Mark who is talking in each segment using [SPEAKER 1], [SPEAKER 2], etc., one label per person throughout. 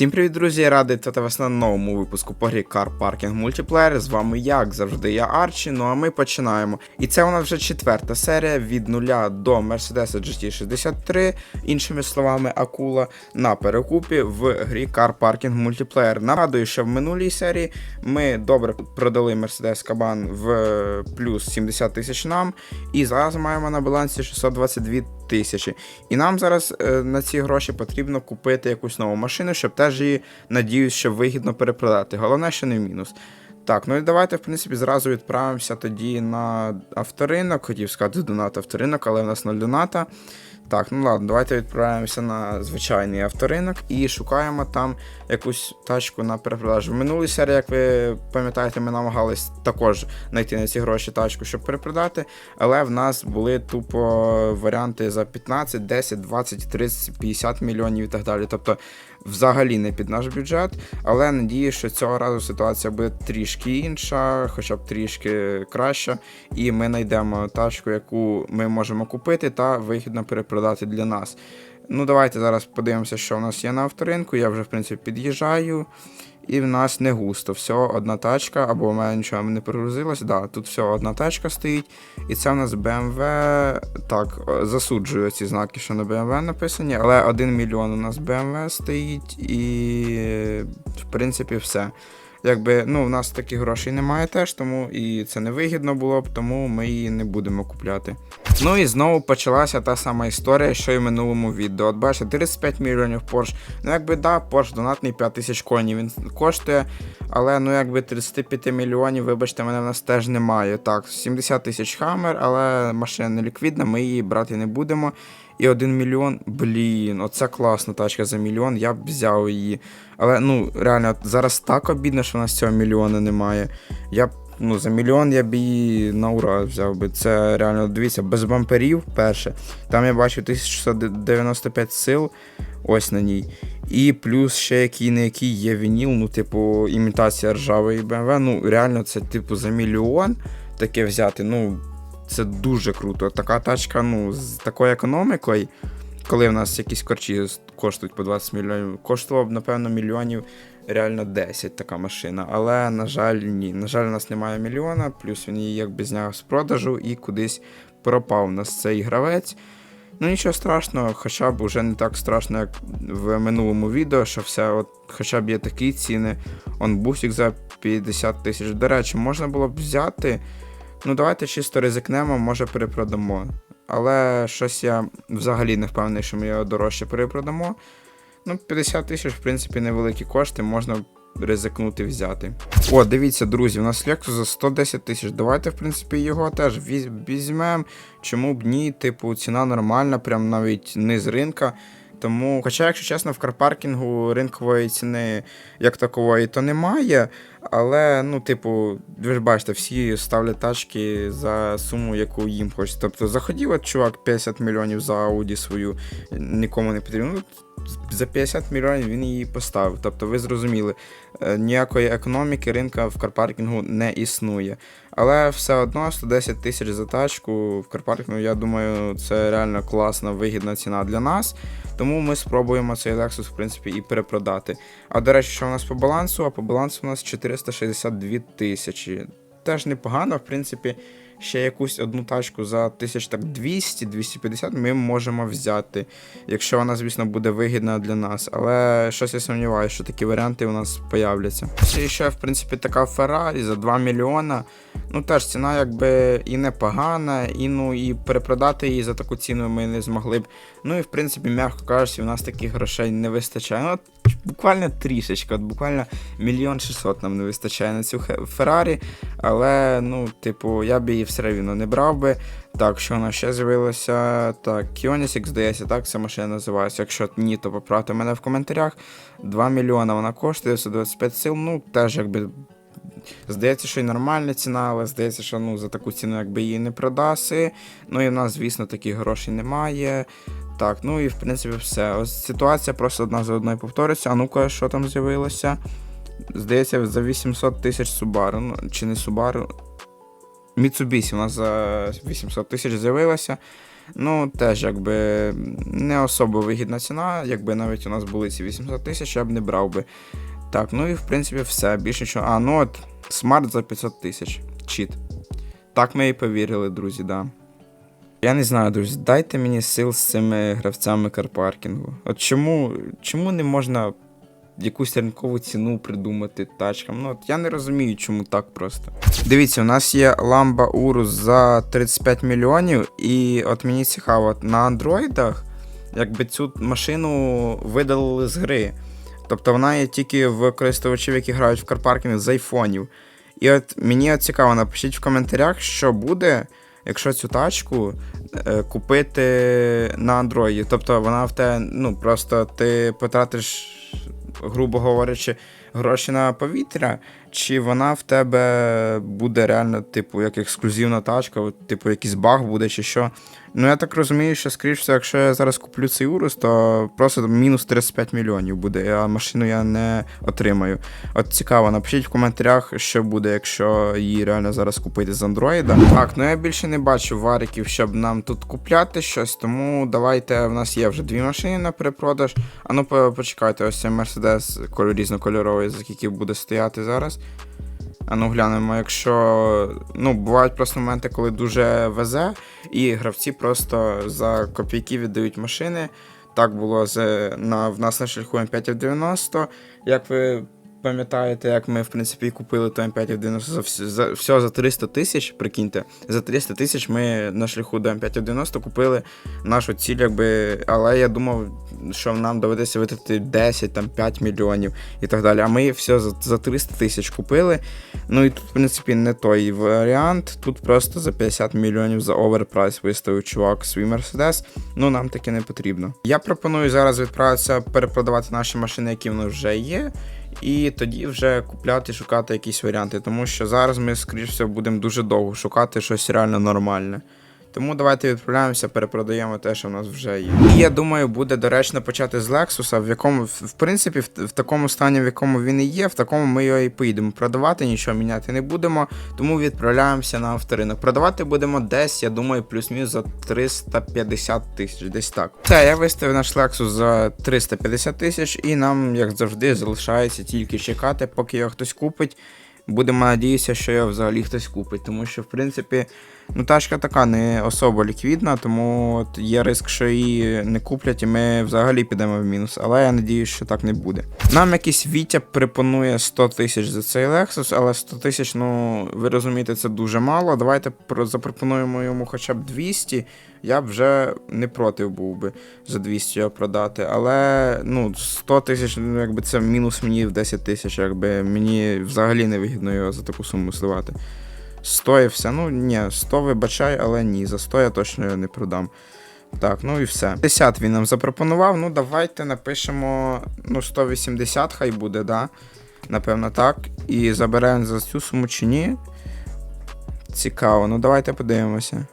[SPEAKER 1] Всім привіт, друзі! Радий вітати вас на новому випуску по грі Car Parking Multiplayer. З вами, як завжди, я Арчі. Ну а ми починаємо. І це у нас вже четверта серія від нуля до Mercedes GT63, іншими словами, акула на перекупі в грі Car Parking Multiplayer. Нагадую, що в минулій серії ми добре продали Mercedes Кабан в плюс 70 тисяч нам, і зараз маємо на балансі 622 тисячі. І нам зараз е, на ці гроші потрібно купити якусь нову машину, щоб теж її, надіюсь, що вигідно перепродати. Головне, що не в мінус. Так, ну і давайте, в принципі, зразу відправимося тоді на авторинок. Хотів сказати донат авторинок, але в нас 0 доната. Так, ну ладно, давайте відправляємося на звичайний авторинок і шукаємо там якусь тачку на перепродажу. В минулій серії, як ви пам'ятаєте, ми намагались також знайти на ці гроші тачку, щоб перепродати, але в нас були тупо варіанти за 15, 10, 20, 30, 50 мільйонів і так далі. Тобто взагалі не під наш бюджет, але надію, що цього разу ситуація буде трішки інша, хоча б трішки краща, і ми знайдемо тачку, яку ми можемо купити та вигідно перепродати для нас. Ну, давайте зараз подивимося, що у нас є на авторинку. Я вже, в принципі, під'їжджаю. І в нас не густо. Всього одна тачка, або в мене нічого не перегрузилось. Да, тут всього одна тачка стоїть. І це в нас BMW. Так, засуджую ці знаки, що на BMW написані, але 1 мільйон у нас BMW стоїть, і в принципі все. Якби ну, в нас таких грошей немає теж, тому і це не вигідно було б, тому ми її не будемо купляти. Ну і знову почалася та сама історія, що й в минулому відео. От бачите, 35 мільйонів Porsche. Ну якби да, Porsche донатний 5 тисяч конів він коштує, але ну якби 35 мільйонів, вибачте, мене в нас теж немає. Так, 70 тисяч Hammer, але машина не ліквідна, ми її брати не будемо. І 1 мільйон, блін, оце класна тачка за мільйон, я б взяв її. Але ну, реально, зараз так обідно, що в нас цього мільйона немає. Я б ну, за мільйон я б її на ура взяв би. Це реально, дивіться, без бамперів перше. Там я бачу 1695 сил ось на ній. І плюс ще який не який є вініл, ну, типу, імітація ржавої BMW. Ну, реально, це, типу, за мільйон таке взяти. ну, це дуже круто. Така тачка, ну, з такою економікою, коли в нас якісь корчі коштують по 20 мільйонів, коштував напевно, мільйонів реально 10 така машина. Але, на жаль, ні. На жаль, у нас немає мільйона, плюс він її якби зняв з продажу і кудись пропав у нас цей гравець. Ну нічого страшного, хоча б уже не так страшно, як в минулому відео, що все, от, хоча б є такі ціни. Он бусик за 50 тисяч. До речі, можна було б взяти. Ну, давайте чисто ризикнемо, може перепродамо. Але щось я взагалі не впевнений, що ми його дорожче перепродамо. Ну, 50 тисяч, в принципі, невеликі кошти, можна ризикнути взяти. О, дивіться, друзі, у нас Lexus за 110 тисяч. Давайте, в принципі, його теж візьмемо. Чому б ні? Типу, ціна нормальна, прям навіть не з ринка. Тому, хоча, якщо чесно, в карпаркінгу ринкової ціни як такової, то немає. Але, ну, типу, ви ж бачите, всі ставлять тачки за суму, яку їм хочеться. Тобто заходів от чувак 50 мільйонів за ауді свою, нікому не потрібно. За 50 мільйонів він її поставив. Тобто, ви зрозуміли, е, ніякої економіки ринка в карпаркінгу не існує. Але все одно 110 тисяч за тачку в карпаркінгу, я думаю, це реально класна, вигідна ціна для нас. Тому ми спробуємо цей Lexus, в принципі, і перепродати. А до речі, що у нас по балансу? А по балансу у нас 462 тисячі. Теж непогано, в принципі ще якусь одну тачку за 1200-250 ми можемо взяти, якщо вона, звісно, буде вигідна для нас. Але щось я сумніваюся, що такі варіанти у нас появляться. І ще, в принципі, така Ferrari за 2 мільйона. Ну теж ціна якби і непогана, і ну і перепродати її за таку ціну ми не змогли б. Ну і в принципі, м'яко кажучи, у нас таких грошей не вистачає. Ну, от, Буквально трішечка, от буквально мільйон шістсот нам не вистачає на цю Феррарі. Але, ну, типу, я б її все рівно не брав би. Так, що вона ще з'явилася? Так, Kionix, здається, так ця машина називається. Якщо ні, то поправте мене в коментарях. 2 мільйона вона коштує, 125 сил, ну, теж якби. Здається, що й нормальна ціна, але здається, що ну, за таку ціну якби її не продаси. Ну і в нас, звісно, таких грошей немає. Так, ну і в принципі все. Ось ситуація просто одна за одною повторюється. А ну-ка, що там з'явилося? Здається, за 800 тисяч Subaru. Ну, чи не Subaru? Mitsubishi у нас за 800 тисяч з'явилося. Ну, теж якби не особо вигідна ціна, якби навіть у нас були ці 800 тисяч, я б не брав би. Так, ну і в принципі все. Більше нічого. А, ну от, смарт за 500 тисяч. Чіт. Так ми і повірили, друзі, да. Я не знаю, друзі, дайте мені сил з цими гравцями карпаркінгу. От чому, чому не можна якусь ринкову ціну придумати тачкам? Ну, от я не розумію, чому так просто. Дивіться, у нас є ламба Урус за 35 мільйонів, і от мені цікаво, на андроїдах, якби цю машину видалили з гри. Тобто вона є тільки в користувачів, які грають в карпаркінг з айфонів. І от мені от цікаво, напишіть в коментарях, що буде, якщо цю тачку е, купити на андроїді. Тобто вона в те, ну просто ти потратиш, грубо говорячи, гроші на повітря, чи вона в тебе буде реально, типу, як ексклюзивна тачка, типу, якийсь баг буде, чи що. Ну, я так розумію, що, скоріш все, якщо я зараз куплю цей Урус, то просто мінус 35 мільйонів буде, а машину я не отримаю. От цікаво, напишіть в коментарях, що буде, якщо її реально зараз купити з Андроїда. Так, ну я більше не бачу вариків, щоб нам тут купляти щось, тому давайте. В нас є вже дві машини на перепродаж. А ну почекайте, ось цей коль- різнокольоровий, за скільки буде стояти зараз. А ну глянемо, якщо. Ну, бувають просто моменти, коли дуже везе, і гравці просто за копійки віддають машини. Так було з, на, в нас на шляху М5 90. Як ви пам'ятаєте, як ми, в принципі, купили то М5 90 за, вс- за все за 300 тисяч, прикиньте, за 300 тисяч ми на шляху до М5 90 купили нашу ціль, якби. Але я думав, що нам доведеться витратити 10, там, 5 мільйонів і так далі. А ми все за, за 300 тисяч купили. Ну і тут, в принципі, не той варіант. Тут просто за 50 мільйонів за оверпрайс виставив чувак свій Мерседес. Ну нам таке не потрібно. Я пропоную зараз відправитися перепродавати наші машини, які в нас вже є. І тоді вже купляти, шукати якісь варіанти, тому що зараз ми, скоріш все, будемо дуже довго шукати щось реально нормальне. Тому давайте відправляємося, перепродаємо те, що в нас вже є. І я думаю, буде доречно почати з Lexus, в якому, в принципі, в, в такому стані, в якому він і є, в такому ми його і поїдемо продавати, нічого міняти не будемо, тому відправляємося на авторинок. Продавати будемо десь, я думаю, плюс-мінус за 350 тисяч, десь так. Все, я виставив наш Lexus за 350 тисяч, і нам, як завжди, залишається тільки чекати, поки його хтось купить. Будемо надіятися, що його взагалі хтось купить, тому що, в принципі, ну тачка така не особо ліквідна, тому от є риск, що її не куплять, і ми взагалі підемо в мінус. Але я надіюсь, що так не буде. Нам якийсь Вітя пропонує 100 тисяч за цей Lexus, але 100 тисяч, ну ви розумієте, це дуже мало. Давайте запропонуємо йому хоча б 200. Я б вже не проти був би за 200 його продати. Але ну 100 тисяч, ну якби це мінус мені в 10 тисяч, якби мені взагалі не вигідно його за таку суму сливати. 100 все. Ну ні, 100 вибачай, але ні, за 100 я точно його не продам. Так, ну і все. 50 він нам запропонував. Ну, давайте напишемо ну, 180, хай буде, да? Напевно, так. І заберемо за цю суму чи ні. Цікаво, ну давайте подивимося.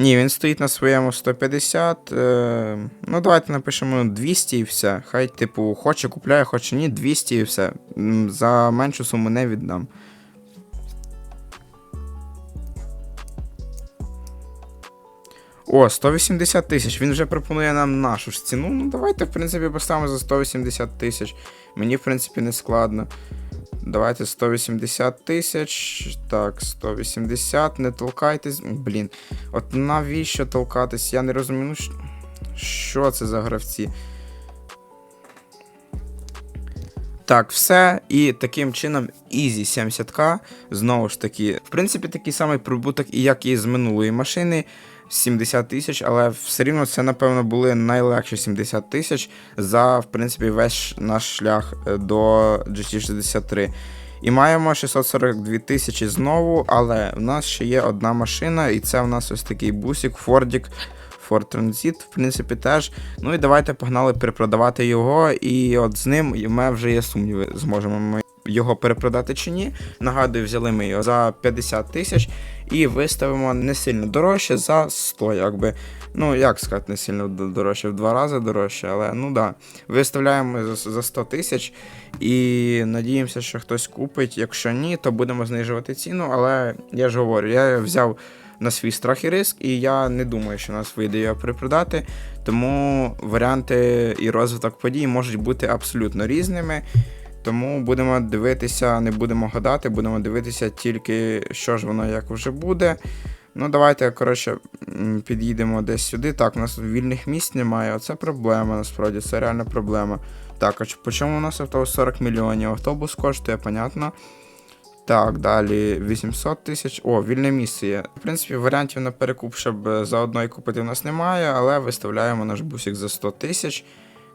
[SPEAKER 1] Ні, він стоїть на своєму 150. Е, ну, давайте напишемо 200 і все. Хай, типу, хоче купляє, хоче ні, 200 і все. За меншу суму не віддам. О, 180 тисяч. Він вже пропонує нам нашу ж ціну. Ну, давайте, в принципі, поставимо за 180 тисяч. Мені, в принципі, не складно. Давайте 180 тисяч. Так, 180, не толкайтесь. Блін. От навіщо толкатись? Я не розумію, що, це за гравці? Так, все. І таким чином Easy 70к. Знову ж таки, в принципі, такий самий прибуток, як і з минулої машини. 70 тисяч, але все рівно це, напевно, були найлегші 70 тисяч за, в принципі, весь наш шлях е, до GT63. І маємо 642 тисячі знову, але в нас ще є одна машина, і це в нас ось такий бусик, Фордік. Ford Transit, в принципі, теж. Ну і давайте погнали перепродавати його. І от з ним мене вже є сумніви, зможемо ми його перепродати чи ні. Нагадую, взяли ми його за 50 тисяч і виставимо не сильно дорожче за 100, якби. Ну, як сказати, не сильно дорожче, в два рази дорожче, але ну да. Виставляємо за, за 100 тисяч і надіємося, що хтось купить. Якщо ні, то будемо знижувати ціну. Але я ж говорю, я взяв на свій страх і риск, і я не думаю, що нас вийде його перепродати. Тому варіанти і розвиток подій можуть бути абсолютно різними. Тому будемо дивитися, не будемо гадати, будемо дивитися тільки, що ж воно як вже буде. Ну, давайте, коротше, під'їдемо десь сюди. Так, у нас вільних місць немає. Оце проблема, насправді, це реальна проблема. Так, а по чому у нас автобус 40 мільйонів? Автобус коштує, понятно. Так, далі 800 тисяч. О, вільне місце є. В принципі, варіантів на перекуп, щоб е, заодно і купити в нас немає, але виставляємо наш бусик за 100 тисяч.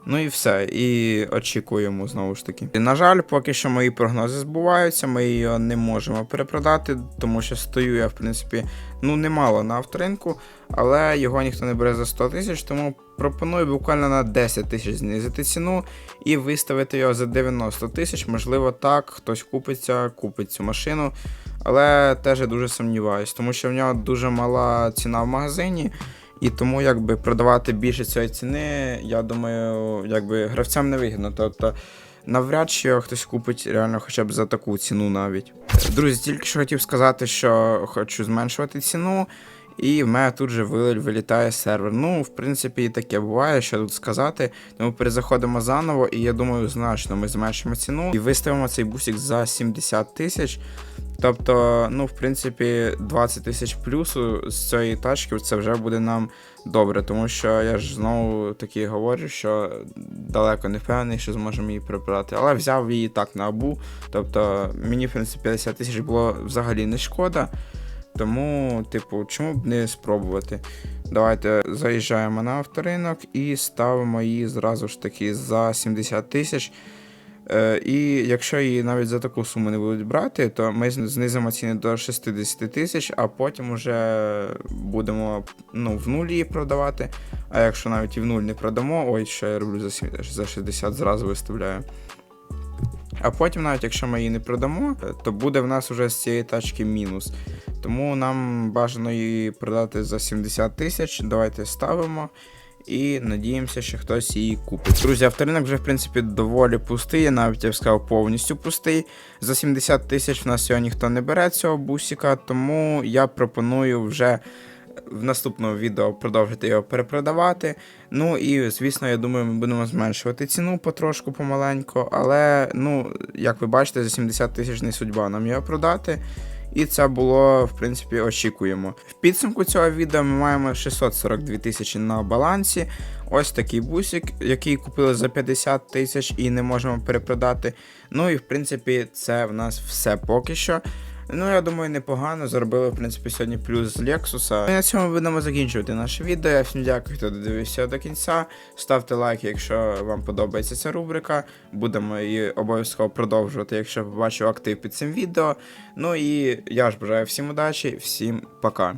[SPEAKER 1] Ну і все, і очікуємо знову ж таки. На жаль, поки що мої прогнози збуваються, ми його не можемо перепродати, тому що стою я, в принципі, ну немало на авторинку, але його ніхто не бере за 100 тисяч, тому пропоную буквально на 10 тисяч знизити ціну і виставити його за 90 тисяч. Можливо, так, хтось купиться, купить цю машину. Але теж я дуже сумніваюсь, тому що в нього дуже мала ціна в магазині. І тому якби продавати більше цієї ціни, я думаю, якби гравцям не вигідно. Тобто навряд чи хтось купить реально хоча б за таку ціну навіть. Друзі, тільки що хотів сказати, що хочу зменшувати ціну, і в мене тут же вилітає сервер. Ну, в принципі, і таке буває, що тут сказати. Тому перезаходимо заново, і я думаю, значно ми зменшимо ціну і виставимо цей бусик за 70 тисяч. Тобто, ну, в принципі, 20 тисяч плюсу з цієї тачки це вже буде нам добре, тому що я ж знову таки говорю, що далеко не впевнений, що зможемо її прибрати. Але взяв її так на абу. Тобто мені, в принципі, 50 тисяч було взагалі не шкода. Тому, типу, чому б не спробувати? Давайте заїжджаємо на авторинок і ставимо її зразу ж таки за 70 тисяч. Е, і якщо її навіть за таку суму не будуть брати, то ми знизимо ціни до 60 тисяч, а потім уже будемо ну, в нуль її продавати. А якщо навіть і в нуль не продамо, ой, що я роблю за, сім- за 60, зразу виставляю. А потім, навіть якщо ми її не продамо, то буде в нас вже з цієї тачки мінус. Тому нам бажано її продати за 70 тисяч. Давайте ставимо. І надіємося, що хтось її купить. Друзі, авторинок вже в принципі доволі пустий, я навіть я б сказав повністю пустий. За 70 тисяч в нас його ніхто не бере цього бусика, тому я пропоную вже в наступному відео продовжити його перепродавати. Ну і звісно, я думаю, ми будемо зменшувати ціну потрошку помаленьку, але ну, як ви бачите, за 70 тисяч не судьба нам його продати. І це було, в принципі, очікуємо. В підсумку цього відео ми маємо 642 тисячі на балансі. Ось такий бусик, який купили за 50 тисяч і не можемо перепродати. Ну і в принципі, це в нас все поки що. Ну, я думаю, непогано. Заробили, в принципі, сьогодні плюс з Лексуса. І на цьому будемо закінчувати наше відео. Я всім дякую, хто додивився до кінця. Ставте лайк, якщо вам подобається ця рубрика. Будемо її обов'язково продовжувати, якщо побачу актив під цим відео. Ну і я ж бажаю всім удачі, всім пока.